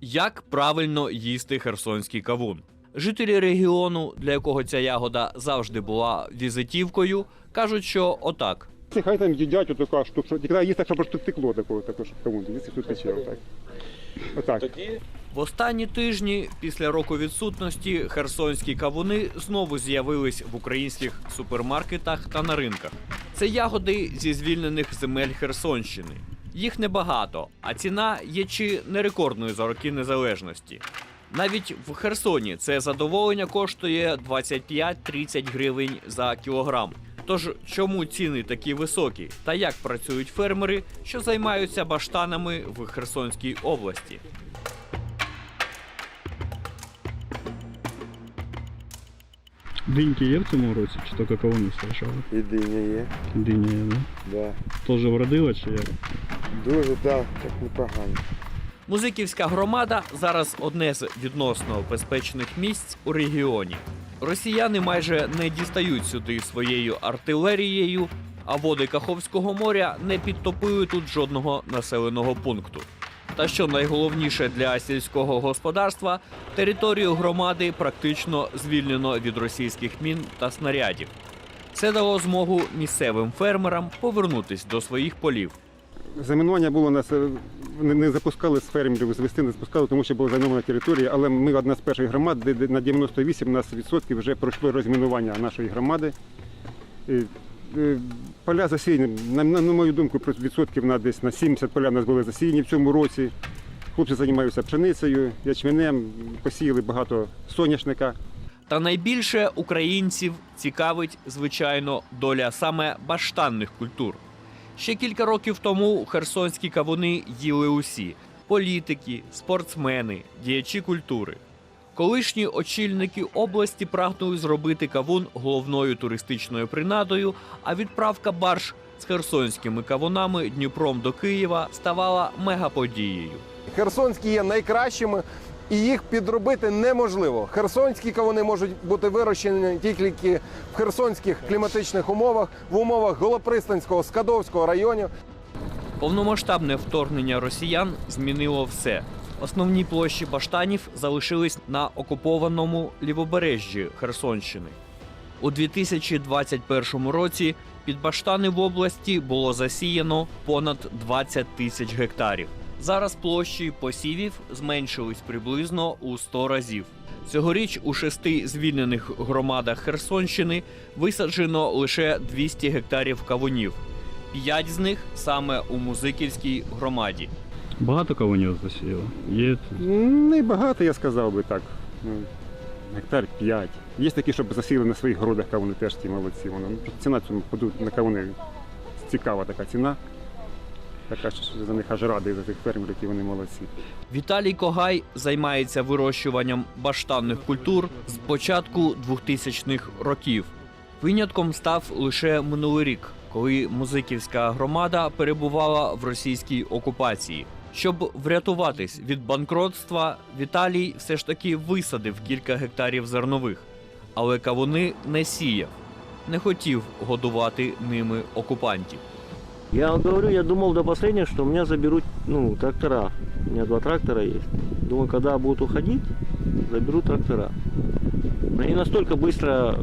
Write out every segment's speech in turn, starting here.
Як правильно їсти херсонський кавун? Жителі регіону, для якого ця ягода завжди була візитівкою, кажуть, що отак. Це хай там їдять отака штука, що тільки так, щоб просто текло такого, також кому якщо тут тече отак. Отак. В останні тижні, після року відсутності, херсонські кавуни знову з'явились в українських супермаркетах та на ринках. Це ягоди зі звільнених земель Херсонщини. Їх небагато, а ціна є чи не рекордною за роки незалежності. Навіть в Херсоні це задоволення коштує 25-30 гривень за кілограм. Тож чому ціни такі високі та як працюють фермери, що займаються баштанами в Херсонській області? Диньки є в цьому році, чи тільки кавуни страшали? І диня є, Диня є, да? да. Теж вродила чи як? Дуже так, так непогано. Музиківська громада зараз одне з відносно безпечних місць у регіоні. Росіяни майже не дістають сюди своєю артилерією, а води Каховського моря не підтопили тут жодного населеного пункту. Та що найголовніше для сільського господарства, територію громади практично звільнено від російських мін та снарядів. Це дало змогу місцевим фермерам повернутись до своїх полів. Замінування було нас не, не запускали з фермерів, звести не запускали, тому що була займована територія. Але ми одна з перших громад, де, на 98 у нас відсотків вже пройшло розмінування нашої громади. Поля засіяні, на, на, на мою думку, відсотків на десь на 70 поля у нас були засіяні в цьому році. Хлопці займаються пшеницею, ячменем, посіяли багато соняшника. Та найбільше українців цікавить, звичайно, доля саме баштанних культур. Ще кілька років тому херсонські кавуни їли усі: політики, спортсмени, діячі культури. Колишні очільники області прагнули зробити кавун головною туристичною принадою, а відправка барж з херсонськими кавунами Дніпром до Києва ставала мегаподією. Херсонські є найкращими, і їх підробити неможливо. Херсонські кавуни можуть бути вирощені тільки в херсонських кліматичних умовах, в умовах Голопристанського, Скадовського районів. Повномасштабне вторгнення росіян змінило все. Основні площі баштанів залишились на окупованому лівобережжі Херсонщини. У 2021 році під баштани в області було засіяно понад 20 тисяч гектарів. Зараз площі посівів зменшились приблизно у 100 разів. Цьогоріч у шести звільнених громадах Херсонщини висаджено лише 200 гектарів кавунів. П'ять з них саме у Музиківській громаді. Багато кавунів засіяло. Є Небагато, я сказав би так. Ну, гектар 5. Є такі, щоб засіяли на своїх городах кавуни, теж ті молодці. Ну, Ціна цьому поду- на кавуни цікава така ціна. Така що за них аж радий за тих фермерів, які вони молодці. Віталій Когай займається вирощуванням баштанних культур з початку 2000-х років. Винятком став лише минулий рік, коли музиківська громада перебувала в російській окупації. Щоб врятуватись від банкротства, Віталій все ж таки висадив кілька гектарів зернових, але кавуни не сіяв, не хотів годувати ними окупантів. Я вам говорю, я думал до последнего, что у меня заберут ну, трактора. У меня два трактора есть. Думаю, когда будут уходить, заберу трактора. Они настолько быстро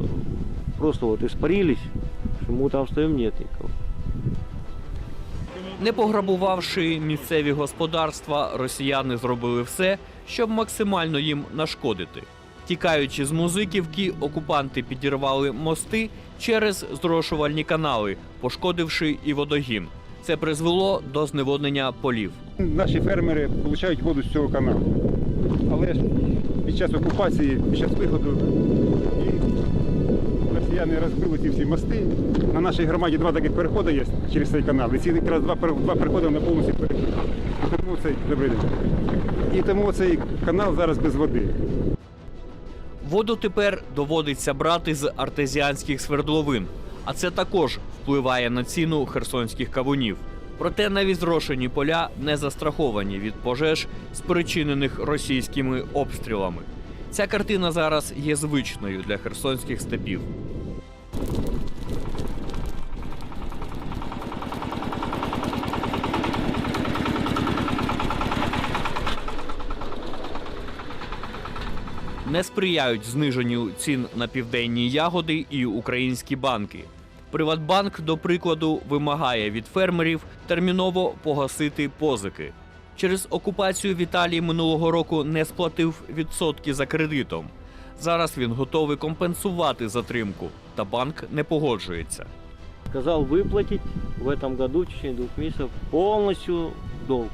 просто вот испарились, что мы там встаем нет никого. Не пограбувавши місцеві господарства, росіяни зробили все, щоб максимально їм нашкодити. Тікаючи з музиківки, окупанти підірвали мости через зрошувальні канали, пошкодивши і водогін. Це призвело до зневоднення полів. Наші фермери отримують воду з цього каналу. Але ж під час окупації, під час виходу, росіяни розбили ці всі мости. На нашій громаді два таких переходи є через цей канал. І ці якраз два, два переходи на повністю перекриті. Тому цей добрий день. І тому цей канал зараз без води. Воду тепер доводиться брати з артезіанських свердловин, а це також впливає на ціну херсонських кавунів. Проте навіть зрошені поля не застраховані від пожеж, спричинених російськими обстрілами. Ця картина зараз є звичною для херсонських степів. не сприяють зниженню цін на південні ягоди і українські банки. Приватбанк, до прикладу, вимагає від фермерів терміново погасити позики. Через окупацію Віталій минулого року не сплатив відсотки за кредитом. Зараз він готовий компенсувати затримку, та банк не погоджується. Сказал выплатить в этом году в течение двух месяцев полностью долг.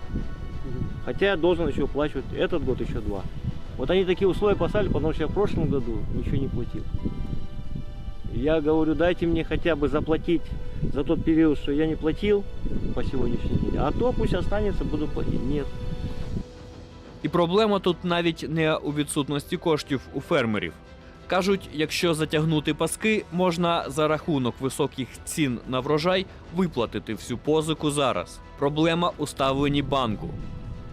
Хотя я должен еще уплачивать этот год еще два. Вот они такие условия поставили, потому что я в прошлом году ничего не платил. Я говорю, дайте мне хотя бы заплатить за тот период, что я не платил по сегодняшний день. А то пусть останется, буду платить. Нет. І проблема тут навіть не у відсутності коштів у фермерів. Кажуть, якщо затягнути паски, можна за рахунок високих цін на врожай виплатити всю позику зараз. Проблема у ставленні банку.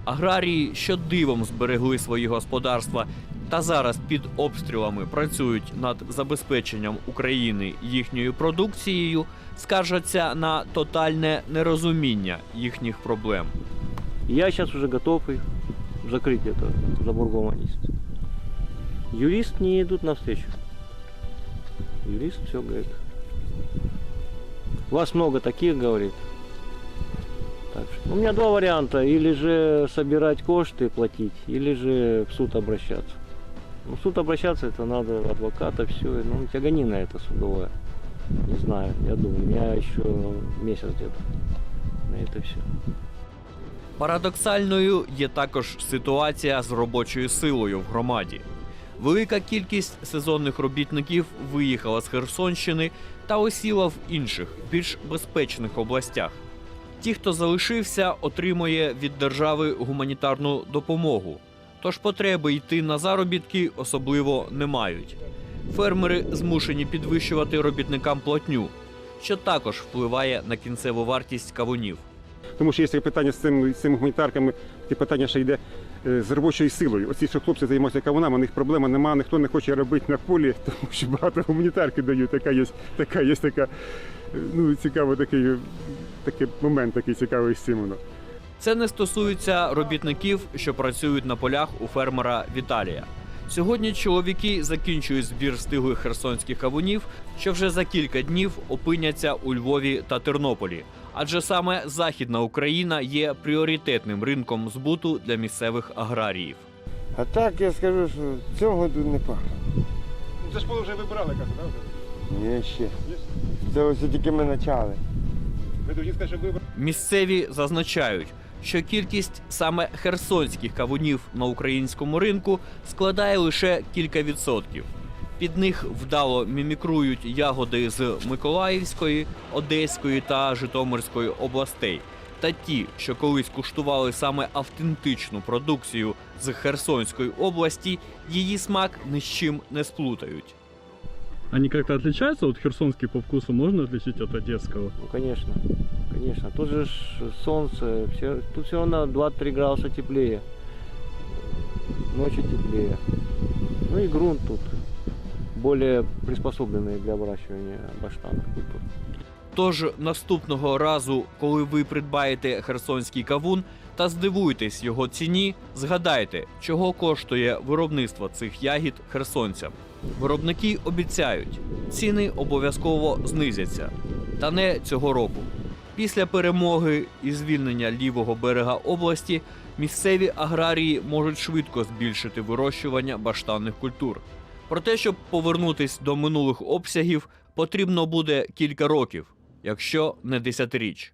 Аграрії, що дивом зберегли свої господарства та зараз під обстрілами працюють над забезпеченням України їхньою продукцією, скаржаться на тотальне нерозуміння їхніх проблем. Я сейчас уже готов их закрыть это забургованность. Юрист не идут навстречу. Юрист все говорит. Вас много таких, говорит. Так что, у меня два варианта. Или же собирать кошты, платить, или же в суд обращаться. Ну, в суд обращаться это надо, адвоката, все. Ну, тяганина это судовая. Не знаю, я думаю, у меня еще месяц где-то на это все. Парадоксальною є також ситуація з робочою силою в громаді. Велика кількість сезонних робітників виїхала з Херсонщини та осіла в інших, більш безпечних областях. Ті, хто залишився, отримує від держави гуманітарну допомогу. Тож потреби йти на заробітки особливо не мають. Фермери змушені підвищувати робітникам платню, що також впливає на кінцеву вартість кавунів. Тому що є питання з цим, з цими гуманітарками, таке питання ще йде е, з робочою силою. Оці, що хлопці займаються кавунами, у них проблема немає, ніхто не хоче робити на полі, тому що багато гуманітарки дають. Така є, така є така, е, ну, цікавий такий, такий момент такий цікавий з цим. Це не стосується робітників, що працюють на полях у фермера Віталія. Сьогодні чоловіки закінчують збір стиглих херсонських кавунів, що вже за кілька днів опиняться у Львові та Тернополі. Адже саме Західна Україна є пріоритетним ринком збуту для місцевих аграріїв. А так я скажу, що цього году непогано. Ну, Це ж поле вже вибрали, кажу, так? Ні, ще. Це ось тільки ми почали. Місцеві зазначають, що кількість саме херсонських кавунів на українському ринку складає лише кілька відсотків. Під них вдало мімікрують ягоди з Миколаївської, Одеської та Житомирської областей. Та ті, що колись куштували саме автентичну продукцію з Херсонської області, її смак ні з чим не сплутають. Они как-то отличаются? Вот херсонский по вкусу можно отличить от одесского? Ну, конечно, конечно. Тут же ж солнце, все, тут все равно 2-3 градуса теплее. Ночью теплее. Ну и грунт тут более приспособленный для выращивания баштанных культур. Тож наступного разу, коли ви придбаєте херсонський кавун та здивуєтесь його ціні, згадайте, чого коштує виробництво цих ягід херсонцям. Виробники обіцяють, ціни обов'язково знизяться. Та не цього року. Після перемоги і звільнення лівого берега області місцеві аграрії можуть швидко збільшити вирощування баштанних культур. Проте, щоб повернутись до минулих обсягів, потрібно буде кілька років, якщо не десятиріч.